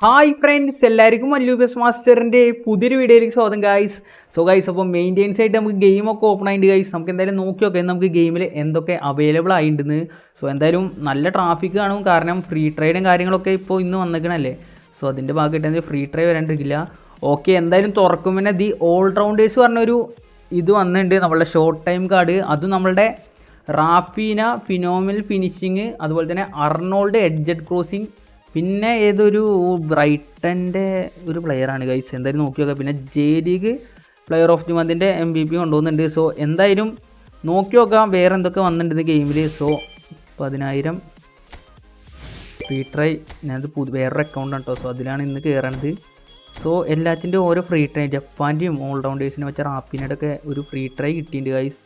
Hi friends എല്ലാവർക്കും മല്ലൂബസ് മാസ്റ്ററിന്റെ പുതിയൊരു വീഡിയോയിലേക്ക് സ്വാഗതം ഗൈസ് സോ ഗൈസ് അപ്പോൾ മെയിന്റെയിൻസ് ആയിട്ട് നമുക്ക് ഗെയിമൊക്കെ ഓപ്പൺ ആയിട്ട് ഗൈസ് നമുക്ക് എന്തായാലും നോക്കി നോക്കാം നമുക്ക് ഗെയിമിൽ എന്തൊക്കെ അവൈലബിൾ ആയിട്ടുണ്ടെന്ന് സോ എന്തായാലും നല്ല ട്രാഫിക് കാണും. കാരണം ഫ്രീ ട്രേഡും കാര്യങ്ങളൊക്കെ ഇപ്പോൾ ഇന്ന് വന്നിക്കണല്ലേ. സോ അതിന്റെ ഭാഗമായിട്ട് ഫ്രീ ട്രൈ വരാണ്ടിരിക്കില്ല. ഓക്കെ എന്തായാലും തുറക്കും. പിന്നെ ദി ഓൾ റൗണ്ടേഴ്സ് പറഞ്ഞൊരു ഇത് വന്നിട്ടുണ്ട് നമ്മളുടെ ഷോർട്ട് ടൈം കാർഡ് അത് നമ്മളുടെ റാഫീന ഫിനോമിൽ ഫിനിഷിങ് അതുപോലെ തന്നെ അർണോൾഡ് എഡ്ജഡ് ക്രോസിങ് പിന്നെ ഏതൊരു ബ്രൈറ്റന്റെ ഒരു പ്ലെയറാണ് ഗൈസ് എന്തായാലും നോക്കി നോക്കാം. പിന്നെ J league player of the മന്തിന്റെ എം ബി പി കൊണ്ടുപോകുന്നുണ്ട് സോ എന്തായാലും നോക്കി നോക്കാം വേറെ എന്തൊക്കെ വന്നിട്ടുണ്ട് ഗെയിമിൽ സോ പതിനായിരം ഫ്രീ ട്രൈ ഞാനത് പുതു വേറൊരു അക്കൗണ്ടാണ് കേട്ടോ സോ അതിലാണ് ഇന്ന് കയറണത് സോ എല്ലാത്തിന്റെയും ഓരോ ഫ്രീ ട്രൈ ജപ്പാന്റെയും ഓൾറൗണ്ടേഴ്സിനെ വെച്ച റാപ്പിനയുടെ ഒക്കെ ഒരു ഫ്രീ ട്രൈ കിട്ടിയിട്ടുണ്ട് guys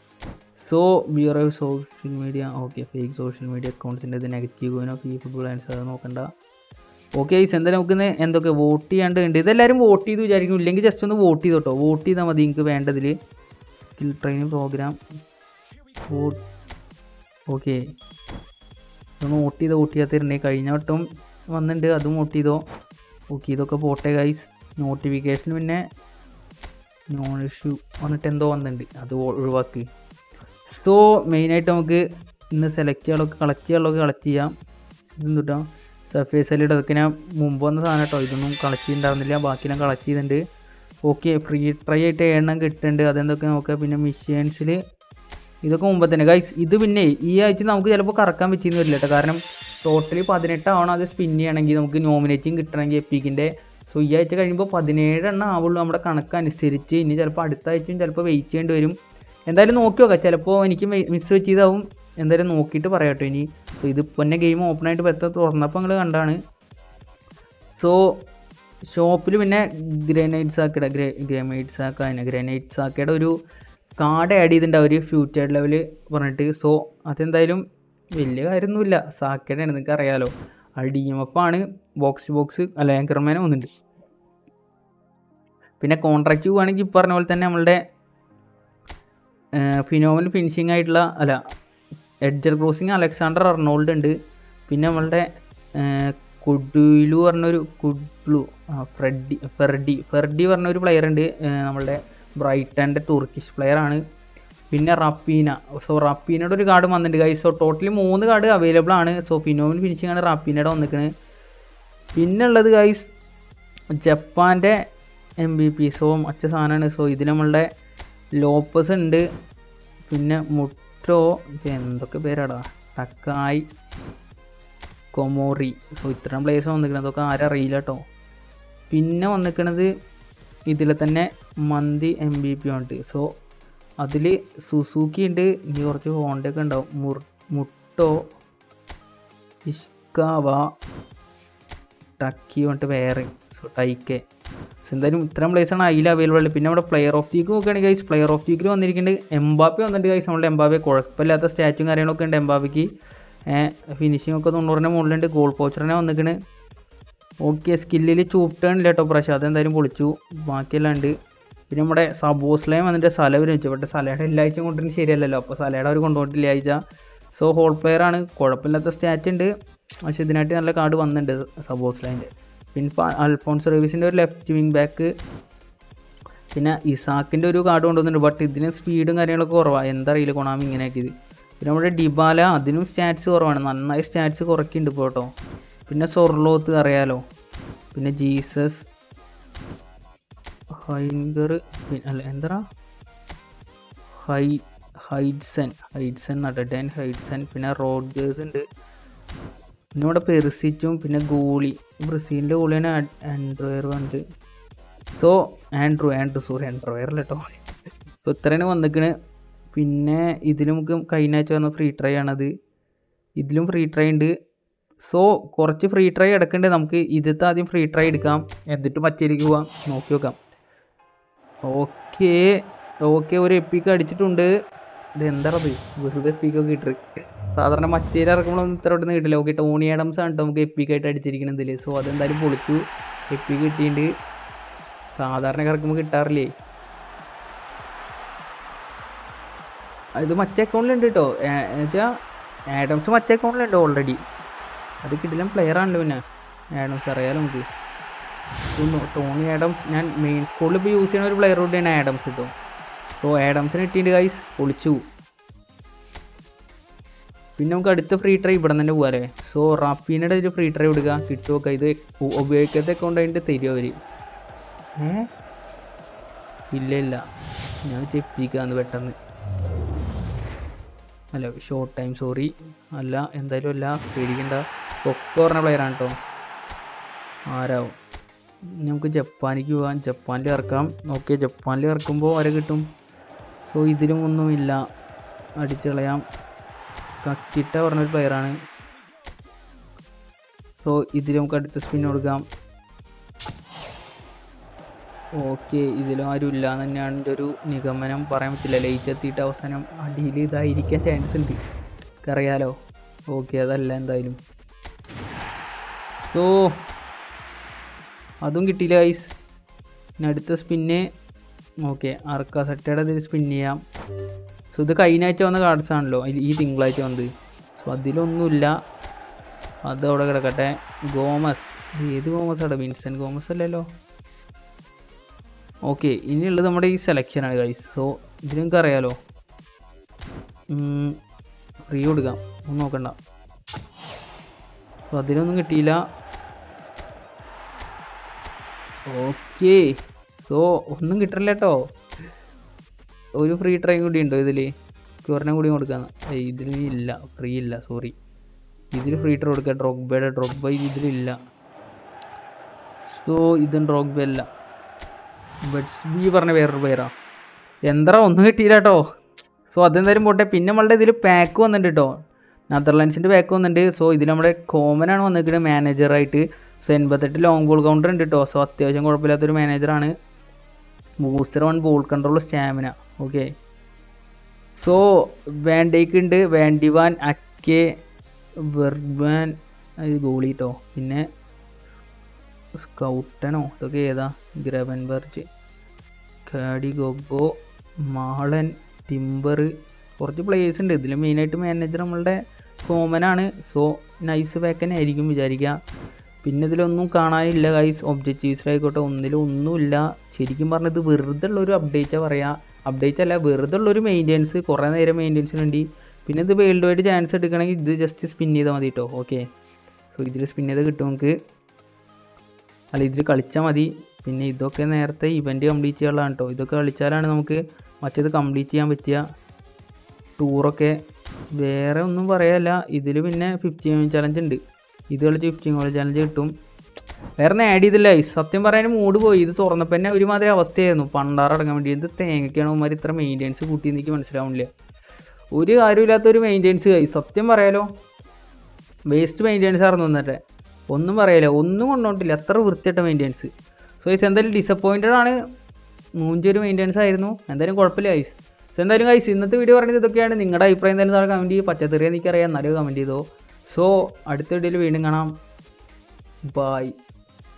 so bureau social media okay fake social media അക്കൗണ്ട്സിന്റെ ഇത് നെഗറ്റീവ് കോയിനോ ഫീ ഫുട്ബോൾ ആൻസർ നോക്കണ്ട. ഓക്കെ ഈ എന്തായാലും നമുക്ക് എന്തൊക്കെ? വോട്ട് ചെയ്യാണ്ട് ഇതെല്ലാവരും വോട്ട് ചെയ്ത് വിചാരിക്കും ഇല്ലെങ്കിൽ ജസ്റ്റ് ഒന്ന് വോട്ട് ചെയ്തോട്ടോ വോട്ട് ചെയ്താൽ മതി നിങ്ങൾക്ക് വേണ്ടതിൽ സ്കിൽ ട്രെയിനിങ് പ്രോഗ്രാം ഓക്കെ ഒന്ന് വോട്ട് ചെയ്തോ? വോട്ട് ചെയ്യാത്തിരുന്നേ കഴിഞ്ഞ വട്ടം വന്നിട്ടുണ്ട് അതും വോട്ട് ചെയ്തോ? ഓക്കെ ഇതൊക്കെ പോട്ടെ ഗൈസ് നോട്ടിഫിക്കേഷൻ പിന്നെ നോൺ ഇഷ്യൂ വന്നിട്ട് എന്തോ വന്നിട്ടുണ്ട് അത് ഒഴിവാക്കി. സോ മെയിനായിട്ട് നമുക്ക് ഇന്ന് സെലക്ട് ചെയ്യാനുള്ളതൊക്കെ കളക്ട് ചെയ്യാനുള്ളതൊക്കെ കളക്ട് ചെയ്യാം. ഇതെന്തുട്ടാ? സർഫേസ് സൈഡ് അതൊക്കെ ഞാൻ മുമ്പ് വന്ന സാധനം കേട്ടോ. ഇതൊന്നും കളക്ട് ചെയ്തിട്ടുണ്ടായിരുന്നില്ല. ബാക്കി ഞാൻ കളക്ട് ചെയ്തിട്ടുണ്ട്. ഓക്കെ ഫ്രീ ട്രൈ ആയിട്ട് എണ്ണം കിട്ടുന്നുണ്ട്. അതെന്തൊക്കെ നോക്കാം പിന്നെ മിഷീൻസിൽ ഇതൊക്കെ മുമ്പ് തന്നെ. ഗൈസ് ഇത് പിന്നെ ഈ ആഴ്ച നമുക്ക് ചിലപ്പോൾ കറക്കാൻ പറ്റിയെന്ന് വരില്ല കേട്ടോ. കാരണം ടോട്ടലി പതിനെട്ടാവണം അത് സ്പിൻ ചെയ്യണമെങ്കിൽ നമുക്ക് നോമിനേറ്റിംഗ് കിട്ടണമെങ്കിൽ എപ്പിക്കിന്റെ സോ ഈ ആഴ്ച കഴിയുമ്പോൾ പതിനേഴ് എണ്ണം ആവുള്ളൂ നമ്മുടെ കണക്ക് അനുസരിച്ച്. ഇനി ചിലപ്പോൾ അടുത്ത ആഴ്ചയും ചിലപ്പോൾ വെയിറ്റ് ചെയ്യേണ്ടി വരും. എന്തായാലും നോക്കി നോക്കാം. ചിലപ്പോൾ എനിക്ക് മിസ് വെച്ചതാവും എന്തായാലും നോക്കിയിട്ട് പറയാട്ടോ ഇനി. സോ ഇത് പിന്നെ ഗെയിം ഓപ്പൺ ആയിട്ട് പറ്റ തുറന്നപ്പോൾ നിങ്ങൾ കണ്ടാണ്. സോ ഷോപ്പിൽ പിന്നെ ഗ്രനൈറ്റ്സ് ആക്കിയുടെ ഗ്രേ ഗ്രനൈറ്റ്സ് ആക്കാൻ ഗ്രനൈറ്റ്സ് ആക്കിയുടെ ഒരു കാർഡ് ആഡ് ചെയ്തിട്ടുണ്ട് ഒരു ഫ്യൂച്ചർ ലെവൽ പറഞ്ഞിട്ട്. സോ അതെന്തായാലും വലിയ കാര്യമൊന്നുമില്ല സാക്കേടാണ് നിങ്ങൾക്ക് അറിയാമല്ലോ ആ ഡി എം എഫ് ആണ്. ബോക്സ് ബോക്സ് അല്ല ആങ്കർമാനെ വന്നിട്ടുണ്ട് പിന്നെ കോൺട്രാക്റ്റ് പോവുകയാണെങ്കിൽ പറഞ്ഞ പോലെ തന്നെ നമ്മളുടെ ഫിനോമൽ ഫിനിഷിംഗ് ആയിട്ടുള്ള അല്ല എഡ്ജർ ക്രോസിങ് അലക്സാണ്ടർ അർണോൾഡ് ഉണ്ട്. പിന്നെ നമ്മളുടെ കുഡുലു പറഞ്ഞൊരു കുഡ്ലു ഫ്രെഡി ഫെർഡി ഫെർഡി പറഞ്ഞൊരു പ്ലെയർ ഉണ്ട്. നമ്മളുടെ ബ്രൈറ്റന്റെ തുർക്കിഷ് പ്ലെയർ ആണ്. പിന്നെ റാപ്പീന സോ റാപ്പീനയുടെ ഒരു കാർഡ് വന്നിട്ടുണ്ട്. ഗൈസ് സോ ടോട്ടലി മൂന്ന് കാർഡ് അവൈലബിൾ ആണ്. സോ പിന്നോമിന് ഫിനിഷിംഗ് ആണ് റാപ്പീനയുടെ വന്നിരിക്കുന്നത് പിന്നെ ഉള്ളത് ഗൈസ് ജപ്പാന്റെ എം ബി പി സോ മറ്റ സാധനമാണ്. സോ ഇതിൽ നമ്മളുടെ ലോപ്പസ് ഉണ്ട്. പിന്നെ മുട്ടോ ഇത് എന്തൊക്കെ പേരാടാ? ടക്കായി കൊമോറി സോ ഇത്രയും പ്ലേസ് വന്നിരിക്കുന്നത് അതൊക്കെ ആരും അറിയില്ല കേട്ടോ പിന്നെ വന്നിരിക്കണത് ഇതിൽ തന്നെ മന്തി എം ബി പി ഉണ്ട് സോ അതിൽ സുസൂക്കി ഉണ്ട് ഇനി കുറച്ച് ഹോണ്ടയൊക്കെ ഉണ്ടാവും മുർ മുട്ടോ ഇഷ്കാവ ടക്കി പറഞ്ഞിട്ട് വേറെ. ടൈക്കെ. എന്തായാലും ഇത്രയും പ്ലേസാണ് അതിൽ അവൈലബിൾ ഉള്ളത്. പിന്നെ നമ്മുടെ പ്ലെയർ ഓഫ് വീക്ക് നോക്കുകയാണെങ്കിൽ ഗൈസ് പ്ലെയർ ഓഫ് വീക്കിൽ വന്നിരിക്കുന്നുണ്ട് എംബാപ്പി വന്നിട്ട് ഗൈസ് നമ്മുടെ എംബാപ്പെ കുഴപ്പമില്ലാത്ത സ്റ്റാച്ചും കാര്യങ്ങളൊക്കെ ഉണ്ട് എംബാബിക്ക് ഫിനിഷിംഗ് ഒക്കെ തൊണ്ണൂറിന്റെ മുകളിലുണ്ട്. ഗോൾ പോച്ചറിനെ വന്നിരിക്കുന്നത് ഓക്കെ സ്കില്ലിൽ ചൂപ്പ് ടേൺ ഇല്ല കേട്ടോ പ്രാവശ്യം അതെന്തായാലും പൊളിച്ചു. ബാക്കിയെല്ലാം ഉണ്ട്. പിന്നെ നമ്മുടെ സബോസ്ലയും വന്നിട്ട് സല വെച്ചു പക്ഷേ സലയുടെ എല്ലാ ആഴ്ചയും കൊണ്ടുവരുന്നത് ശരിയല്ലല്ലോ. അപ്പോൾ സലയുടെ അവർ കൊണ്ടുപോയിട്ടില്ല ആഴ്ച. സോ ഹോൾ പ്ലെയർ ആണ്. കുഴപ്പമില്ലാത്ത സ്റ്റാറ്റ് ഉണ്ട്. പക്ഷേ ഇതിനായിട്ട് നല്ല കാർഡ് വന്നിട്ടുണ്ട് സബോസ്ലൈന്റെ. പിന്നെ അൽഫോൺസ് റേവിസിന്റെ ഒരു ലെഫ്റ്റ് വിങ് ബാക്ക്. പിന്നെ ഇസാക്കിന്റെ ഒരു കാർഡ് കൊണ്ടുവന്നിട്ടുണ്ട്. ബട്ട് ഇതിന് സ്പീഡും കാര്യങ്ങളൊക്കെ കുറവാണ് എന്താ അറിയില്ല കൊണാമി ഇങ്ങനെ ആക്കിയത് പിന്നെ നമ്മുടെ ഡിബാല അതിനും സ്റ്റാറ്റ്സ് കുറവാണ്. നന്നായി സ്റ്റാറ്റ്സ് കുറയ്ക്കുന്നുണ്ട് ഇപ്പോൾ കേട്ടോ. പിന്നെ സൊർലോത്ത് അറിയാലോ. പിന്നെ ജീസസ് ഹൈങ്കർ അല്ല എന്താ ഹൈ ഹൈഡ്സൺ. ഹൈഡ്സൺ ഡെൻ ഹൈഡ്സൺ. പിന്നെ റോഡ്ഗേഴ്സ് ഉണ്ട്. പിന്നെ ഇവിടെ പെർസിച്ചും പിന്നെ ഗോളി. ബ്രസീലിന്റെ ഗോളിയാണ് ആൻഡ്രോയർ വന്നത്. സോ ആൻഡ്രോ ആൻഡ്രൂ സോറി ആൻഡ്രോയർ കേട്ടോ സോ ഇത്രയാണ് വന്നിക്കണ്. പിന്നെ ഇതിൽ നമുക്ക് കഴിഞ്ഞ ആഴ്ച വന്ന ഫ്രീ ട്രൈ ആണത്. ഇതിലും ഫ്രീ ട്രൈ ഉണ്ട് സോ കുറച്ച് ഫ്രീ ട്രൈ എടുക്കണ്ടേ നമുക്ക് ഇതിലത്തെ ആദ്യം ഫ്രീ ട്രൈ എടുക്കാം. എന്നിട്ട് മറ്റേലേക്ക് പോവാം. നോക്കി നോക്കാം. ഓക്കേ ഓക്കെ ഒരു എപ്പിക്ക് അടിച്ചിട്ടുണ്ട്. ഇത് എന്താണത് വെറുതെ എപ്പിക്കൊക്കെ ഇട്ടിട്ട്. സാധാരണ മറ്റേ ഇറക്കുമ്പോഴൊന്നും ഇത്ര ഇവിടുന്ന് കിട്ടില്ല. ഓക്കെ ടോണി ആഡംസ് ആണ് നമുക്ക് എപ്പിക്കായിട്ട് അടിച്ചിരിക്കുന്നത് ഇതിൽ സോ അതെന്തായാലും പൊളിച്ചു. എപ്പി കിട്ടിയിട്ടുണ്ട് സാധാരണ ഇറക്കുമ്പോൾ കിട്ടാറില്ലേ? ഇത് മറ്റേ അക്കൗണ്ടിലുണ്ട് കേട്ടോ എന്നുവെച്ചാൽ ആഡംസ് മറ്റേ അക്കൗണ്ടിലുണ്ട് ഓൾറെഡി അത് കിട്ടില്ല. പ്ലെയർ ആണല്ലോ പിന്നെ. ആഡംസ് അറിയാലോ നമുക്ക്. ടോണി ആഡംസ് ഞാൻ മെയിൻ സ്കൂളിൽ ഇപ്പോൾ യൂസ് ചെയ്യുന്ന ഒരു പ്ലെയർ കൂടിയാണ് ആഡംസ് കേട്ടോ സോ ആഡംസിന് കിട്ടിയിട്ട് ഗൈസ് പൊളിച്ചു. പിന്നെ നമുക്ക് അടുത്ത ഫ്രീ ട്രൈ ഇവിടെ തന്നെ പോകാം അല്ലേ സോ റാഫീനയുടെ ഒരു ഫ്രീ ട്രൈ വിടുക കിട്ടുമൊക്കെ ഇത് ഉപയോഗിക്കാത്ത അക്കൗണ്ട് അതിന്റെ തരും അവർ ഇല്ല ഇല്ല. ഞാൻ ചെപ്പിക്കാന്ന് പെട്ടെന്ന്. അല്ല ഷോർട്ട് ടൈം സോറി അല്ല എന്തായാലും അല്ല പേടിക്കണ്ട. ഒക്കെ പറഞ്ഞ പ്ലെയറാണ് കേട്ടോ ആരാവും? നമുക്ക് ജപ്പാനിക്ക് പോകാം ജപ്പാനിൽ ഇറക്കാം. ഓക്കെ ജപ്പാനിൽ ഇറക്കുമ്പോൾ ആരെ കിട്ടും? സോ ഇതിലും ഒന്നുമില്ല. അടിച്ചു കളയാം കക്കിട്ട പറഞ്ഞൊരു പ്ലെയറാണ് സോ ഇതിൽ നമുക്ക് അടുത്ത സ്പിൻ കൊടുക്കാം. ഓക്കെ ഇതിലും ആരും ഇല്ല എന്ന് തന്നെയാണ് എന്റെ ഒരു നിഗമനം. പറയാൻ പറ്റില്ല ലൈറ്റ് എത്തിയിട്ട് അവസാനം അടിയിൽ ഇതായിരിക്കാൻ ചാൻസ് ഉണ്ട്. അറിയാലോ ഓക്കെ അതല്ല എന്തായാലും. സോ അതും കിട്ടിയില്ല ഐസ് ഇനി അടുത്ത സ്പിന്നെ ഓക്കെ അർക്ക സെറ്റയുടെ ഇതിൽ സ്പിൻ ചെയ്യാം. സോ ഇത് കഴിഞ്ഞ ആഴ്ച വന്ന കാർഡ്സ് ആണല്ലോ. ഈ- തിങ്കളാഴ്ച വന്നത്. സോ അതിലൊന്നുമില്ല. അത് അവിടെ കിടക്കട്ടെ. ഗോമസ്. ഏത് ഗോമസ് ആണ് വിൻസെന്റ് ഗോമസ് അല്ലല്ലോ. ഓക്കെ ഇനിയുള്ളത് നമ്മുടെ ഈ സെലക്ഷനാണ് ഗൈസ് സോ ഇത് നിങ്ങൾക്ക് അറിയാലോ. ഫ്രീ കൊടുക്കാം. ഒന്നും നോക്കണ്ട. സോ അതിനൊന്നും കിട്ടിയില്ല. ഓക്കെ സോ ഒന്നും കിട്ടില്ല കേട്ടോ ഒരു ഫ്രീ ട്രൈ കൂടി ഉണ്ടോ ഇതിൽ ക്യൂറിനെ കൂടി കൊടുക്കാം ഇതിൽ ഇല്ല. ഫ്രീ ഇല്ല സോറി ഇതിൽ ഫ്രീ ട്രൈ കൊടുക്കുക ഡ്രോഗ്ബയുടെ ഡ്രോഗ്ബ ഇതിലില്ല സോ ഇതും ഡ്രോഗ്ബ അല്ല ബഡ്സ് ബി പറഞ്ഞ വേറൊരു പേരാ. എന്താ ഒന്നും കിട്ടിയില്ല കേട്ടോ സോ അതെന്തായാലും പോട്ടെ. പിന്നെ നമ്മളുടെ ഇതിൽ പാക്ക് വന്നിട്ടുണ്ട് കേട്ടോ നെതർലാൻഡ്സിന്റെ പാക്ക് വന്നിട്ടുണ്ട് സോ ഇതിൽ നമ്മുടെ കോമൻ ആണ് വന്നിരിക്കുന്നത് മാനേജറായിട്ട് സോ എൺപത്തെട്ട് ലോങ് ബോൾ കൗണ്ടർ ഉണ്ട് കേട്ടോ സോ അത്യാവശ്യം കുഴപ്പമില്ലാത്തൊരു മാനേജറാണ് booster one ball control stamina okay so Van Dijk ഉണ്ട് വേണ്ടിവാൻ അക്കെ വെർബാൻ അത് ഗോളി കേട്ടോ പിന്നെ സ്കൗട്ടനോ ഇതൊക്കെ ഏതാ? ഗ്രവൻബർജ് കാഡി ഗൊബോ മാളൻ ടിംബർ കുറച്ച് പ്ലേയേഴ്സ് ഉണ്ട്. ഇതിൽ മെയിനായിട്ട് മാനേജർ നമ്മളുടെ സോമനാണ് സോ നൈസ് പാക്കൻ ആയിരിക്കും വിചാരിക്കുക പിന്നെ ഇതിലൊന്നും കാണാനില്ല ഗൈസ് ഒബ്ജക്റ്റീവ്സിലായിക്കോട്ടെ ഒന്നിലും ഒന്നുമില്ല. ശരിക്കും പറഞ്ഞത് വെറുതെ ഉള്ളൊരു അപ്ഡേറ്റാണ് പറയാം. അപ്ഡേറ്റ് അല്ല വെറുതെ ഉള്ളൊരു മെയിന്റെനൻസ് കുറേ നേരം മെയിന്റെനൻസിന് വേണ്ടി പിന്നെ ഇത് വേൾഡ് വൈഡ് ചാൻസ് എടുക്കണമെങ്കിൽ ഇത് ജസ്റ്റ് സ്പിൻ ചെയ്താൽ മതി കേട്ടോ ഓക്കെ സോ ഇതിൽ സ്പിൻ ചെയ്ത് കിട്ടും നമുക്ക്. അല്ല ഇതിൽ കളിച്ചാൽ മതി. പിന്നെ ഇതൊക്കെ നേരത്തെ ഇവന്റ് കംപ്ലീറ്റ് ചെയ്യാനുള്ളതാണ് കേട്ടോ ഇതൊക്കെ കളിച്ചാലാണ് നമുക്ക് മറ്റേത് കംപ്ലീറ്റ് ചെയ്യാൻ പറ്റുക. ടൂറൊക്കെ വേറെ ഒന്നും പറയാല്ല ഇതിൽ പിന്നെ ഫിഫ്റ്റീൻ ചലഞ്ച് ഉണ്ട്. ഇത് കളിച്ച് ഫിഫ്റ്റീൻ ഗോൾ ചലഞ്ച് കിട്ടും. വേറെ ആഡ് ചെയ്തില്ല. സത്യം പറയാൻ മൂഡ് പോയി. ഇത് തുറന്നപ്പോൾ തന്നെ ഒരുമാതിരി അവസ്ഥയായിരുന്നു. പണ്ടാറടങ്ങാൻ വേണ്ടി. എന്ത് തേങ്ങയ്ക്കാണ് ഉമാർ ഇത്ര മെയിന്റെനൻസ് കൂട്ടി എനിക്ക് മനസ്സിലാവുന്നില്ല. ഒരു കാര്യമില്ലാത്ത ഒരു മെയിന്റെനൻസ് ആയി സത്യം പറയാലോ വേസ്റ്റ് മെയിന്റെനൻസ് ആയിരുന്നു എന്നിട്ട് ഒന്നും പറയില്ല ഒന്നും കൊണ്ടോട്ടില്ല എത്ര വൃത്തിയിട്ട മെയിന്റെനൻസ് സോ ഐസ് എന്തായാലും ഡിസപ്പോയിന്റഡ് ആണ്. മൂഞ്ചൊരു മെയിന്റെനൻസ് ആയിരുന്നു. എന്തായാലും കുഴപ്പമില്ല ഐസ് സോ എന്തായാലും ഐസ് ഇന്നത്തെ വീഡിയോ പറയുന്നത് ഇതൊക്കെയാണ്. നിങ്ങളുടെ അഭിപ്രായം എന്തായാലും താഴെ കമന്റ് ചെയ്യും പറ്റത്തെറിയാൻ എനിക്കറിയാം. എന്നാലും കമന്റ് ചെയ്തോ. സോ അടുത്ത വീഡിയോയിൽ വീണ്ടും കാണാം. ബായ്